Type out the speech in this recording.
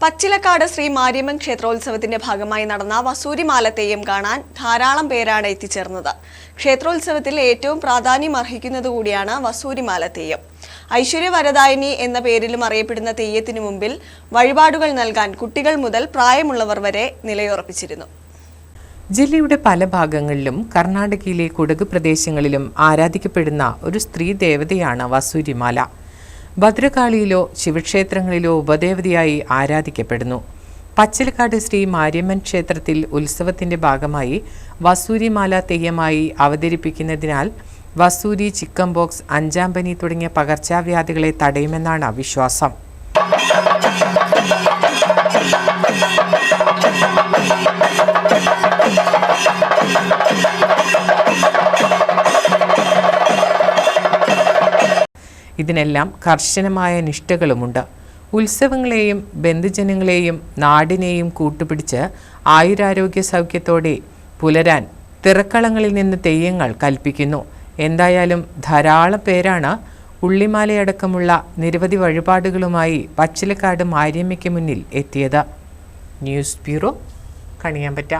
പച്ചിലക്കാട് ശ്രീ മാരിയമ്മൻ ക്ഷേത്രോത്സവത്തിന്റെ ഭാഗമായി നടന്ന വസൂരിമാലത്തെയും കാണാൻ ധാരാളം പേരാണ് എത്തിച്ചേർന്നത്. ക്ഷേത്രോത്സവത്തിൽ ഏറ്റവും പ്രാധാന്യം അർഹിക്കുന്നത് കൂടിയാണ് വസൂരിമാല തെയ്യം ഐശ്വര്യവരദായിനി എന്ന പേരിലും അറിയപ്പെടുന്ന തെയ്യത്തിനു മുമ്പിൽ വഴിപാടുകൾ നൽകാൻ കുട്ടികൾ മുതൽ പ്രായമുള്ളവർ വരെ നിലയുറപ്പിച്ചിരുന്നു. ജില്ലയുടെ പല ഭാഗങ്ങളിലും കർണാടകയിലെ കുടക് പ്രദേശങ്ങളിലും ആരാധിക്കപ്പെടുന്ന ഒരു സ്ത്രീ ദേവതയാണ് വസൂരിമാല. ഭദ്രകാളിയിലോ ശിവക്ഷേത്രങ്ങളിലോ ഉപദേവതയായി ആരാധിക്കപ്പെടുന്നു. പച്ചലക്കാട് ശ്രീ മാര്യമ്മൻ ക്ഷേത്രത്തിൽ ഉത്സവത്തിന്റെ ഭാഗമായി വസൂരിമാല തെയ്യമായി അവതരിപ്പിക്കുന്നതിനാൽ വസൂരി ചിക്കൻ ബോക്സ് അഞ്ചാം പനി തുടങ്ങിയ പകർച്ചവ്യാധികളെ തടയുമെന്നാണ് വിശ്വാസം. ഇതിനെല്ലാം കർശനമായ നിഷ്ഠകളുമുണ്ട്. ഉത്സവങ്ങളെയും ബന്ധുജനങ്ങളെയും നാടിനെയും കൂട്ടുപിടിച്ച് ആയുരാരോഗ്യ സൗഖ്യത്തോടെ പുലരാൻ തിറക്കളങ്ങളിൽ നിന്ന് തെയ്യങ്ങൾ കൽപ്പിക്കുന്നു. എന്തായാലും ധാരാളം പേരാണ് ഉള്ളിമാലയടക്കമുള്ള നിരവധി വഴിപാടുകളുമായി പച്ചിലക്കാട് മാര്യമ്മയ്ക്ക് മുന്നിൽ എത്തിയത്. News bureau Kaniyambetta.